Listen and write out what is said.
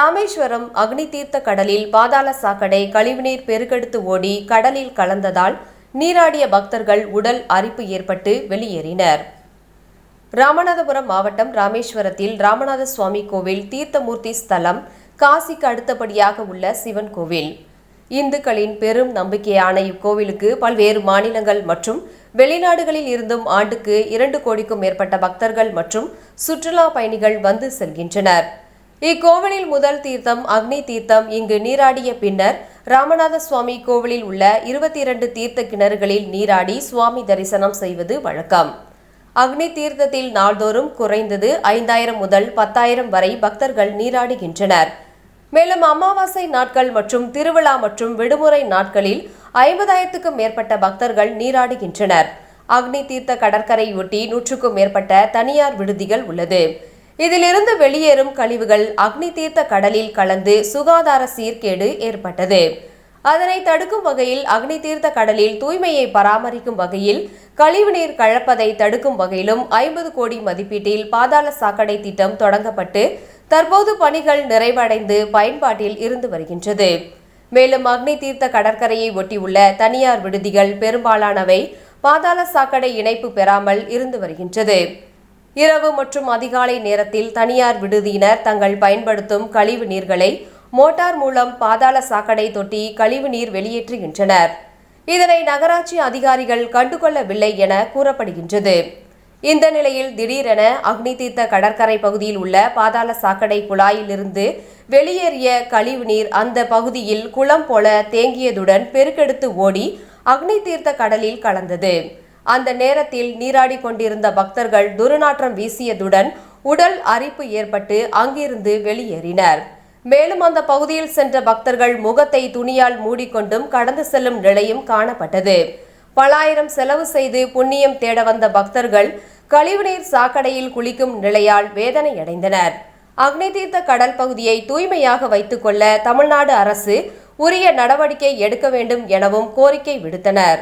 ராமேஸ்வரம் அக்னி தீர்த்த கடலில் பாதாள சாக்கடை கழிவுநீர் பெருக்கெடுத்து ஓடி கடலில் கலந்ததால் நீராடிய பக்தர்கள் உடல் அரிப்பு ஏற்பட்டு வெளியேறினர். ராமநாதபுரம் மாவட்டம் ராமேஸ்வரத்தில் ராமநாத சுவாமி கோவில் தீர்த்தமூர்த்தி ஸ்தலம் காசிக்கு அடுத்தபடியாக உள்ள சிவன் கோவில். இந்துக்களின் பெரும் நம்பிக்கையான இக்கோவிலுக்கு பல்வேறு மாநிலங்கள் மற்றும் வெளிநாடுகளில் இருந்தும் ஆண்டுக்கு இரண்டு கோடிக்கும் மேற்பட்ட பக்தர்கள் மற்றும் சுற்றுலா பயணிகள் வந்து செல்கின்றனர். இக்கோவிலில் முதல் தீர்த்தம் அக்னி தீர்த்தம் இங்கு நீராடிய பின்னர் ராமநாத சுவாமி கோவிலில் உள்ள இருபத்தி இரண்டு தீர்த்த கிணறுகளில் நீராடி சுவாமி தரிசனம் செய்வது வழக்கம். அக்னி தீர்த்தத்தில் நாள்தோறும் குறைந்தது ஐந்தாயிரம் முதல் பத்தாயிரம் வரை பக்தர்கள் நீராடுகின்றனர். மேலும் அமாவாசை நாட்கள் மற்றும் திருவிழா மற்றும் விடுமுறை நாட்களில் ஐம்பதாயிரத்துக்கும் மேற்பட்ட பக்தர்கள் நீராடுகின்றனர். அக்னி தீர்த்த கடற்கரையொட்டி நூற்றுக்கும் மேற்பட்ட தனியார் விடுதிகள் உள்ளது. இதிலிருந்து வெளியேறும் கழிவுகள் அக்னி தீர்த்த கடலில் கலந்து சுகாதார சீர்கேடு ஏற்பட்டது. அதனை தடுக்கும் வகையில் அக்னி தீர்த்த கடலில் தூய்மையை பராமரிக்கும் வகையில் கழிவுநீர் கலப்பதை தடுக்கும் வகையிலும் ஐம்பது கோடி மதிப்பீட்டில் பாதாள சாக்கடை திட்டம் தொடங்கப்பட்டு தற்போது பணிகள் நிறைவடைந்து பயன்பாட்டில் இருந்து வருகின்றது. மேலும் அக்னி தீர்த்த கடற்கரையை ஒட்டியுள்ள தனியார் விடுதிகள் பெரும்பாலானவை பாதாள சாக்கடை இணைப்பு பெறாமல் இருந்து வருகின்றது. இரவு மற்றும் அதிகாலை நேரத்தில் தனியார் விடுதியினர் தங்கள் பயன்படுத்தும் கழிவு நீர்களை மோட்டார் மூலம் பாதாள சாக்கடை தொட்டி கழிவு நீர் வெளியேற்றுகின்றனர். இதனை நகராட்சி அதிகாரிகள் கண்டுகொள்ளவில்லை என கூறப்படுகின்றது. இந்த நிலையில் திடீரென அக்னி தீர்த்த கடற்கரை பகுதியில் உள்ள பாதாள சாக்கடை குழாயிலிருந்து வெளியேறிய கழிவு நீர் அந்த பகுதியில் குளம் போல தேங்கியதுடன் பெருக்கெடுத்து ஓடி அக்னி தீர்த்த கடலில் கலந்தது. அந்த நேரத்தில் நீராடி கொண்டிருந்த பக்தர்கள் துர்நாற்றம் வீசியதுடன் உடல் அரிப்பு ஏற்பட்டு அங்கிருந்து வெளியேறினர். மேலும் அந்த பகுதியில் சென்ற பக்தர்கள் முகத்தை துணியால் மூடிக்கொண்டும் கடந்து செல்லும் நிலையும் காணப்பட்டது. பலாயிரம் செலவு செய்து புண்ணியம் தேட வந்த பக்தர்கள் கழிவுநீர் சாக்கடையில் குளிக்கும் நிலையால் வேதனையடைந்தனர். அக்னி தீர்த்த கடல் பகுதியை தூய்மையாக வைத்துக்கொள்ள தமிழ்நாடு அரசு உரிய நடவடிக்கை எடுக்க வேண்டும் எனவும் கோரிக்கை விடுத்தனர்.